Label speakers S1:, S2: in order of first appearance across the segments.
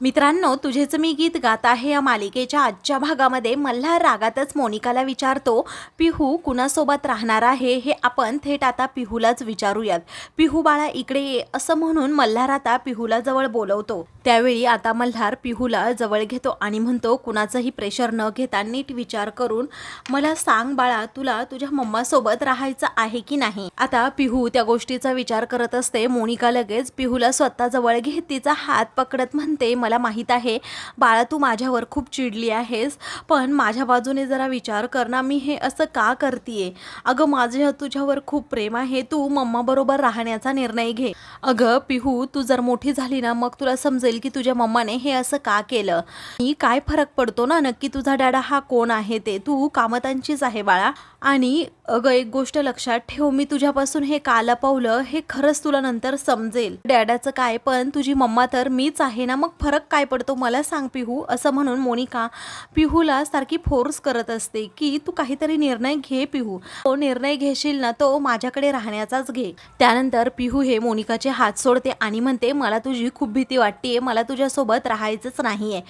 S1: मित्रांनो तुझेच मी गीत गात आहे या मालिकेच्या आजच्या भागामध्ये. मल्हार रागातच मोनिकाला विचारतो पिहू कुणासोबत राहणार आहे? हे आपण थेट आता पिहूलाच विचारूयात. पिहू बाळा इकडे ये असं म्हणून मल्हार आता पिहूला जवळ बोलवतो. त्यावेळी आता मल्हार पिहूला जवळ घेतो आणि म्हणतो कुणाचंही प्रेशर न घेता नीट विचार करून मला सांग बाळा तुला तुझ्या मम्मासोबत राहायचं आहे की नाही? आता पिहू त्या गोष्टीचा विचार करत असते. मोनिका लगेच पिहूला स्वतः जवळ घेत तिचा हात पकडत म्हणते मला माहीत आहे. बाळा तू माझ्यावर खूप चिडली आहेस पण माझ्या बाजूने जरा विचार कर ना मी हे असं का करतीये? अगं माझं तुझ्यावर खूप प्रेम आहे तू मम्माबरोबर राहण्याचा निर्णय घे. अगं पिहू तू जर मोठी झाली ना मग तुला समजेल की तुझ्या मम्माने हे असं का केलं? आणि काय फरक पडतो ना नक्की तुझा डॅडा हा कोण आहे ते? तू कामतांचीच आहे बाळा. आणि अगं एक गोष्ट लक्षात ठेव मी तुझ्यापासून हे का लपवलं हे खरंच तुला नंतर समजेल. डॅडाचं काय पण तुझी मम्मा तर मीच आहे ना मग फरक काय पडतो मला सांग पिहू. असं म्हणून मोनिका पिहूला सारखी फोर्स करत असते की तू काहीतरी निर्णय घे पिहू. तो निर्णय घेशील ना तो माझ्याकडे राहण्याचाच घे. त्यानंतर पिहू हे मोनिकाचे हात सोडते आणि म्हणते मला तुझी खूप भीती वाटते मला तुझ्यासोबत राहायचंच नाहीये.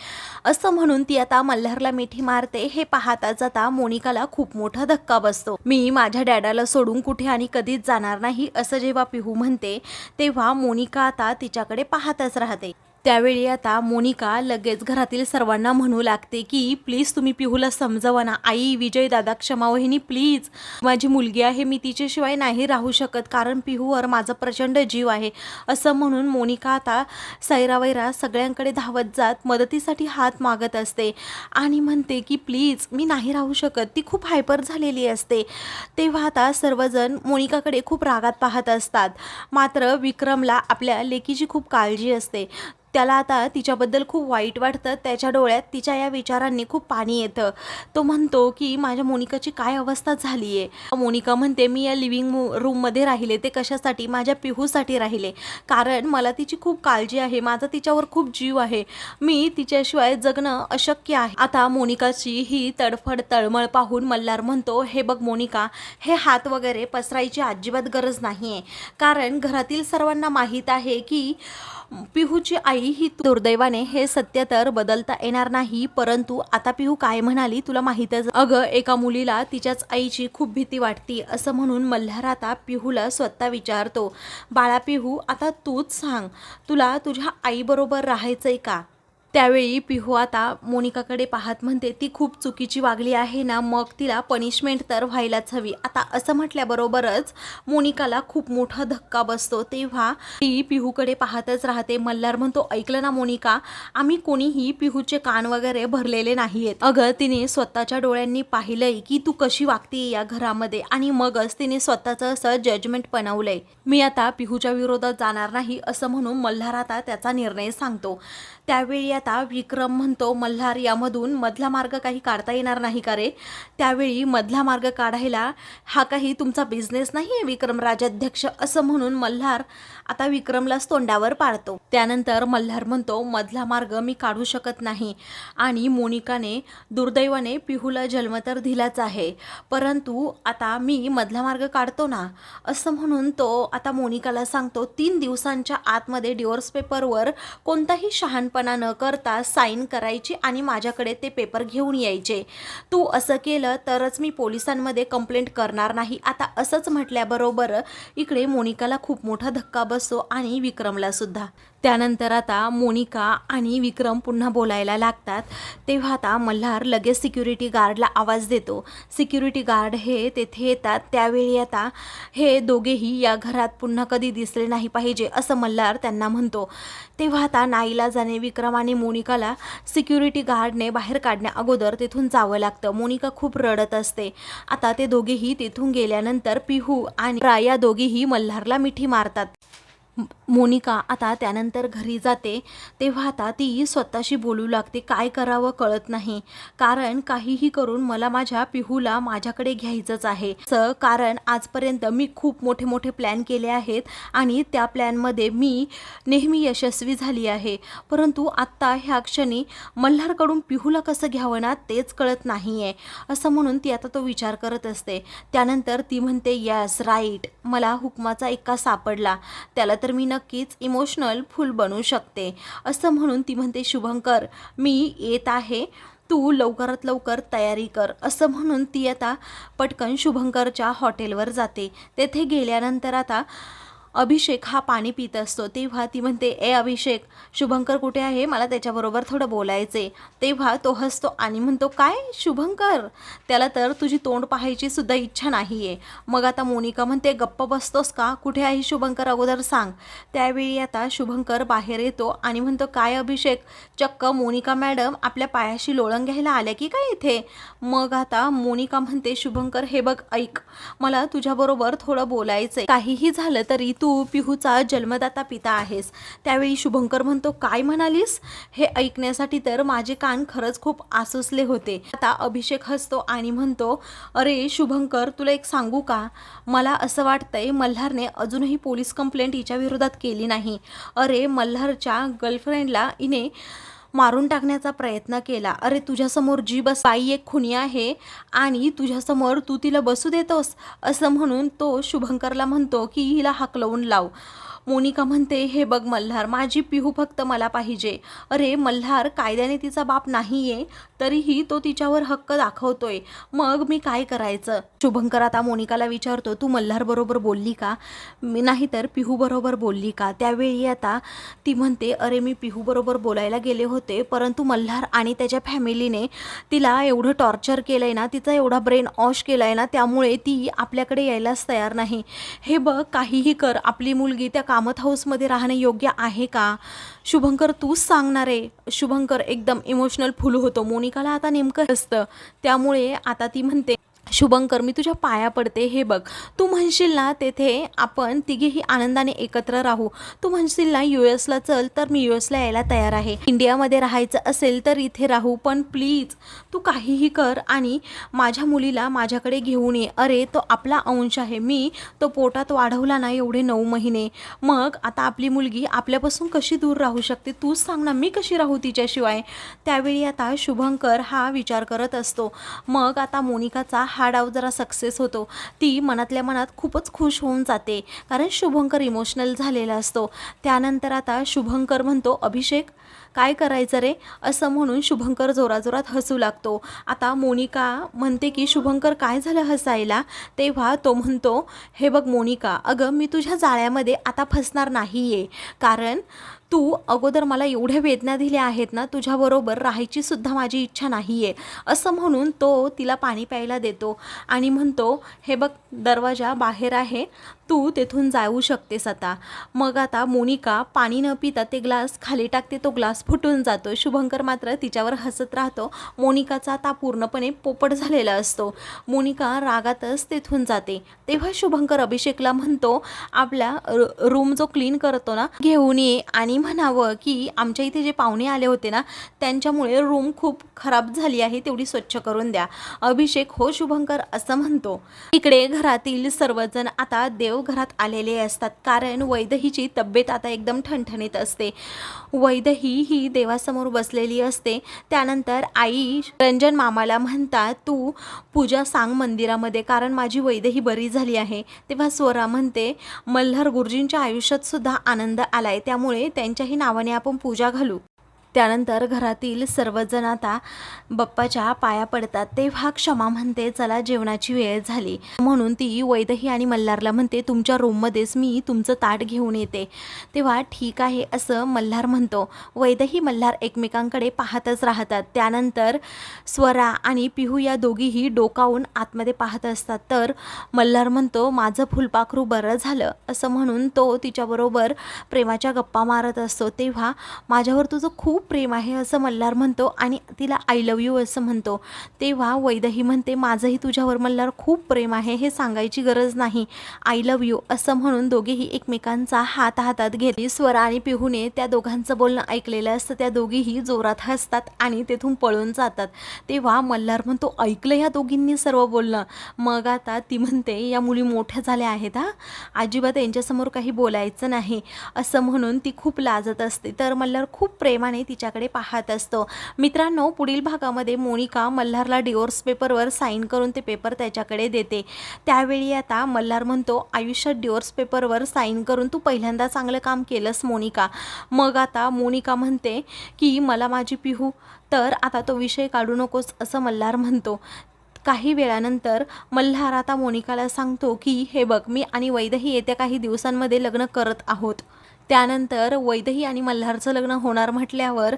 S1: असं म्हणून ती आता मल्हारला मिठी मारते. हे पाहताच आता मोनिकाला खूप मोठा धक्का बसतो. मी माझ्या डॅडाला सोडून कुठे आणि कधीच जाणार नाही असं जेव्हा पिहू म्हणते तेव्हा मोनिका आता तिच्याकडे पाहतच राहते. त्यावेळी आता मोनिका लगेच घरातील सर्वांना म्हणू लागते की प्लीज तुम्ही पिहूला समजवा ना. आई विजय दादा क्षमा वहिनी प्लीज. माझी मुलगी आहे मी तिच्याशिवाय नाही राहू शकत कारण पिहूवर माझा प्रचंड जीव आहे. असं म्हणून मोनिका आता सैरावैरा सगळ्यांकडे धावत जात मदतीसाठी हात मागत असते आणि म्हणते की प्लीज मी नाही राहू शकत. ती खूप हायपर झालेली असते. तेव्हा आता सर्वजण मोनिकाकडे खूप रागात पाहत असतात. मात्र विक्रमला आपल्या लेकीची खूप काळजी असते. त्याला आता तिच्याबद्दल खूप वाईट वाटतं. त्याच्या डोळ्यात तिच्या या विचारांनी खूप पाणी येतं. तो म्हणतो की माझ्या मोनिकाची काय अवस्था झाली आहे मोनिका म्हणते मी या लिव्हिंग रूममध्ये राहिले. ते कशासाठी? माझ्या पिहूसाठी राहिले. कारण मला तिची खूप काळजी आहे. माझा तिच्यावर खूप जीव आहे. मी तिच्याशिवाय जगणं अशक्य आहे. आता मोनिकाची ही तडफड तळमळ पाहून मल्हार म्हणतो हे बघ मोनिका हे हात वगैरे पसरायची अजिबात गरज नाही आहे कारण घरातील सर्वांना माहीत आहे की पिहूची आई ही दुर्दैवाने हे सत्य तर बदलता येणार नाही परंतु आता पिहू काय म्हणाली तुला माहीतच अगं एका मुलीला तिच्याच आईची खूप भीती वाटती असं म्हणून मल्हार आता पिहूला स्वतः विचारतो बाळा पिहू आता तूच सांग तुला तुझ्या आईबरोबर राहायचंय का? त्यावेळी पिहू आता मोनिकाकडे पाहत म्हणते ती खूप चुकीची वागली आहे ना मग तिला पनिशमेंट तर व्हायलाच हवी. आता असं म्हटल्याबरोबरच मोनिकाला खूप मोठा धक्का बसतो. तेव्हा ती पिहूकडे पाहतच राहते. मल्हार म्हणतो ऐकलं ना मोनिका आम्ही कोणीही पिहूचे कान वगैरे भरलेले नाहीयेत. अगं तिने स्वतःच्या डोळ्यांनी पाहिलंय की तू कशी वागते या घरामध्ये. आणि मगच तिने स्वतःचं असं जजमेंट बनवलंय. मी आता पिहूच्या विरोधात जाणार नाही असं म्हणून मल्हार आता त्याचा निर्णय सांगतो. त्यावेळी आता विक्रम म्हणतो मल्हार यामधून मधला मार्ग काही काढता येणार नाही का रे? त्यावेळी मधला मार्ग काढायला हा काही तुमचा बिझनेस नाही आहे विक्रम राजाध्यक्ष असं म्हणून मल्हार आता विक्रमलाच तोंडावर पाडतो. त्यानंतर मल्हार म्हणतो मधला मार्ग मी काढू शकत नाही आणि मोनिकाने दुर्दैवाने पिहूला जन्म तर दिलाच आहे परंतु आता मी मधला मार्ग काढतो ना असं म्हणून तो आता मोनिकाला सांगतो तीन दिवसांच्या आतमध्ये डिवोर्स पेपरवर कोणताही शहाणपणा न कर करता साईन करायची आणि माझ्याकडे ते पेपर घेऊन यायचे. तू असं केलं तरच मी पोलिसांमध्ये कंप्लेंट करणार नाही. आता असंच म्हटल्याबरोबर इकडे मोनिकाला खूप मोठा धक्का बसतो आणि विक्रमला सुद्धा. त्यानंतर आता मोनिका आणि विक्रम पुन्हा बोलायला लागतात. तेव्हा आता मल्हार लगेच सिक्युरिटी गार्डला आवाज देतो. सिक्युरिटी गार्ड हे तेथे येतात. त्यावेळी आता हे दोघेही या घरात पुन्हा कधी दिसले नाही पाहिजे असं मल्हार त्यांना म्हणतो. तेव्हा आता नाईला जाणे विक्रम आणि मोनिकाला सिक्युरिटी गार्डने बाहेर काढण्या अगोदर तिथून जावं लागतं. मोनिका खूप रडत असते. आता ते दोघेही तिथून गेल्यानंतर पिहू आणि रा या दोघेही मल्हारला मिठी मारतात. मोनिका आता त्यानंतर घरी जाते. तेव्हा आता ती स्वतःशी बोलू लागते. काय करावं कळत नाही. कारण काहीही करून मला माझ्या पिहूला माझ्याकडे घ्यायचंच आहे. स कारण आजपर्यंत मी खूप मोठे मोठे प्लॅन केले आहेत आणि त्या प्लॅनमध्ये मी नेहमी यशस्वी झाली आहे. परंतु आत्ता ह्या क्षणी मल्हारकडून पिहूला कसं घ्यावं ना तेच कळत नाही आहे असं म्हणून ती आता तो विचार करत असते. त्यानंतर ती म्हणते यस राईट. मला हुकमाचा एक्का सापडला. त्याला तर मी न नक्कीच इमोशनल फुल बनू शकते. असं म्हणून ती म्हणते शुभंकर मी येत आहे. तू लवकरात लवकर तयारी कर. असं म्हणून ती आता पटकन शुभंकरच्या हॉटेलवर जाते. तेथे गेल्यानंतर आता अभिषेक हा पाणी पित असतो. तेव्हा ती म्हणते ए अभिषेक शुभंकर कुठे आहे? मला त्याच्याबरोबर थोडं बोलायचे तेव्हा तो हसतो आणि म्हणतो काय? शुभंकर? त्याला तर तुझी तोंड पाहायची सुद्धा इच्छा नाही आहे मग आता मोनिका म्हणते गप्प बसतोस का? कुठे आहे शुभंकर? अगोदर सांग. त्यावेळी आता शुभंकर बाहेर येतो आणि म्हणतो काय अभिषेक? चक्क मोनिका मॅडम आपल्या पायाशी लोळण घ्यायला आल्या की काय इथे? मग आता मोनिका म्हणते शुभंकर हे बघ ऐक. मला तुझ्याबरोबर थोडं बोलायचंय. काहीही झालं तरी तू तू पिहूचा जन्मदाता पिता आहेस. त्यावेळी शुभंकर म्हणतो काय म्हणालीस? हे ऐकण्यासाठी तर माझे कान खरंच खूप आसुसले होते. आता अभिषेक हसतो आणि म्हणतो अरे शुभंकर तुला एक सांगू का? मला असं वाटतंय मल्हारने अजूनही पोलीस कंप्लेंट हिच्या विरोधात केली नाही. अरे मल्हारच्या गर्लफ्रेंडला हिने मारून टाकण्याचा प्रयत्न केला. अरे तुझ्यासमोर जी बस बाई एक खुनी आहे आणि तुझ्यासमोर तू तिला बसू देतोस असं म्हणून तो शुभंकरला म्हणतो की हिला हाकलवून लाव. मोनिका म्हणते हे बघ मल्हार माझी पिहू फक्त मला पाहिजे. अरे मल्हार कायद्याने तिचा बाप नाही आहे तरीही तो तिच्यावर हक्क दाखवतोय. मग मी काय करायचं? शुभंकर आता मोनिकाला विचारतो तू मल्हार बरोबर बोलली का? मी नाही तर पिहू बरोबर बोलली का? त्यावेळी आता ती म्हणते अरे मी पिहू बरोबर बोलायला गेले होते परंतु मल्हार आणि त्याच्या फॅमिलीने तिला एवढं टॉर्चर केलं आहे ना तिचा एवढा ब्रेन ऑश केला आहे ना त्यामुळे ती आपल्याकडे यायलाच तयार नाही. हे बघ काहीही कर आपली मुलगी त्या कामत हाऊसमध्ये राहणे योग्य आहे का? शुभंकर तूच सांगणार आहे. शुभंकर एकदम इमोशनल फुल होतो. मोनिकाला आता नेमकं असतं. त्यामुळे आता ती म्हणते शुभंकर मी तुझ्या पाया पडते हे बघ. तू म्हणशील ना तेथे आपण तिघेही आनंदाने एकत्र राहू. तू म्हणशील ना यू एसला चल तर मी यू एसला यायला तयार आहे. इंडियामध्ये राहायचं असेल तर इथे राहू पण प्लीज तू काहीही कर आणि माझ्या मुलीला माझ्याकडे घेऊन ये. अरे तो आपला अंश आहे. मी तो पोटात वाढवला ना एवढे नऊ महिने. मग आता आपली मुलगी आपल्यापासून कशी दूर राहू शकते? तूच सांग ना मी कशी राहू तिच्याशिवाय? त्यावेळी आता शुभंकर हा विचार करत असतो. मग आता मोनिकाचा हा डाव जरा सक्सेस होतो ती मनातल्या मनात खूपच खुश होऊन जाते. कारण शुभंकर इमोशनल झालेला असतो. त्यानंतर आता शुभंकर म्हणतो अभिषेक काय करायचं रे? असं म्हणून शुभंकर जोराजोरात हसू लागतो. आता मोनिका म्हणते की शुभंकर काय झालं हसायला? तेव्हा तो म्हणतो हे बघ मोनिका अगं मी तुझ्या जाळ्यामध्ये आता फसणार नाही आहे कारण तू अगोदर मला एवढ्या वेदना दिल्या आहेत ना तुझ्याबरोबर राहायची सुद्धा माझी इच्छा नाही आहे असं म्हणून तो तिला पाणी प्यायला देतो आणि म्हणतो हे बघ दरवाजा बाहेर आहे. तू तेथून जाऊ शकतेस आता. मग आता मोनिका पाणी न पिता ते ग्लास खाली टाकते तो ग्लास फुटून जातो. शुभंकर मात्र तिच्यावर हसत राहतो. मोनिकाचा आता पूर्णपणे पोपट झालेला असतो. मोनिका रागातच तेथून जाते. तेव्हा शुभंकर अभिषेकला म्हणतो आपल्या रूम जो क्लीन करतो ना घेऊन ये आणि म्हणावं की आमच्या इथे जे पाहुणे आले होते ना त्यांच्यामुळे रूम खूप खराब झाली आहे तेवढी स्वच्छ करून द्या. अभिषेक हो शुभंकर असं म्हणतो. इकडे घरातील सर्वजण आता देव देवघरात आलेले असतात. कारण वैदहीची तब्येत आता एकदम ठणठणीत असते. वैदही ही देवासमोर बसलेली असते. त्यानंतर आई रंजन मामाला म्हणतात तू पूजा सांग मंदिरामध्ये कारण माझी वैदही बरी झाली आहे. तेव्हा स्वरा म्हणते मल्हार गुरुजींच्या आयुष्यात सुद्धा आनंद आलाय. त्यामुळे त्यांच्याही नावाने आपण पूजा घालू. त्यानंतर घरातील सर्वजण आता बप्पाच्या पाया पडतात. तेव्हा क्षमा म्हणते चला जेवणाची वेळ झाली. म्हणून ती वैदही आणि मल्हारला म्हणते तुमच्या रूममध्येच मी तुमचं ताट घेऊन येते. तेव्हा ठीक आहे असं मल्हार म्हणतो. वैदही मल्हार एकमेकांकडे पाहतच राहतात. त्यानंतर स्वरा आणि पिहू या दोघीही डोकावून आतमध्ये पाहत असतात. तर मल्हार म्हणतो माझं फुलपाखरू बरं झालं असं म्हणून तो तिच्याबरोबर प्रेमाच्या गप्पा मारत असतो. तेव्हा माझ्यावर तुझं खूप प्रेम आहे असं मल्हार म्हणतो आणि तिला आय लव यू असं म्हणतो. तेव्हा वैदही म्हणते माझंही तुझ्यावर मल्हार खूप प्रेम आहे हे सांगायची गरज नाही. आय लव यू असं म्हणून दोघेही एकमेकांचा हात हातात घेतली स्वरा आणि पिहूने त्या दोघांचं बोलणं ऐकलेलं असतं. त्या दोघीही जोरात हसतात आणि तेथून पळून जातात. तेव्हा मल्हार म्हणतो ऐकलं या दोघींनी सर्व बोलणं? मग आता ती म्हणते या मुली मोठ्या झाल्या आहेत हा. अजिबात यांच्यासमोर काही बोलायचं नाही. असं म्हणून ती खूप लाजत असते. तर मल्हार खूप प्रेमाने तिच्याकडे पाहत असतो. मित्रांनो पुढील भागामध्ये मोनिका मल्हारला डिवोर्स पेपरवर साईन करून ते पेपर त्याच्याकडे देते. त्यावेळी आता मल्हार म्हणतो आयुष्यात डिवोर्स पेपरवर साईन करून तू पहिल्यांदा चांगलं काम केलंस मोनिका. मग आता मोनिका म्हणते की मला माझी पिहू तर आता तो विषय काढू नकोस असं मल्हार म्हणतो. काही वेळानंतर मल्हार आता मोनिकाला सांगतो की हे बघ मी आणि वैदही येत्या काही दिवसांमध्ये लग्न करत आहोत. त्यानंतर वैदही आणि मल्हारचं लग्न होणार म्हटल्यावर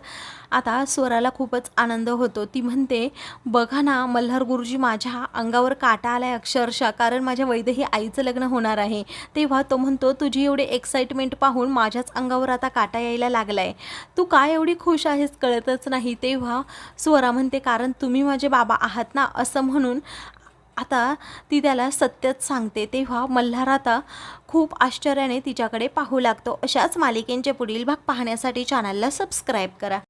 S1: आता स्वराला खूपच आनंद होतो. ती म्हणते बघा ना मल्हार गुरुजी माझ्या अंगावर काटा आलाय अक्षरशः कारण माझ्या वैदही आईचं लग्न होणार आहे. तेव्हा तो म्हणतो तुझी एवढी एक्साइटमेंट पाहून माझ्याच अंगावर आता काटा यायला लागलाय. तू काय एवढी खुश आहेस कळतच नाही. तेव्हा स्वरा म्हणते कारण तुम्ही माझे बाबा आहात ना असं म्हणून आता ती त्याला सत्यच सांगते तेव्हा मल्हार आता खूप आश्चर्याने तिच्याकडे पाहू लागतो. अशाच मालिकेंचे पुढील भाग पाहण्यासाठी चॅनलला सबस्क्राईब करा.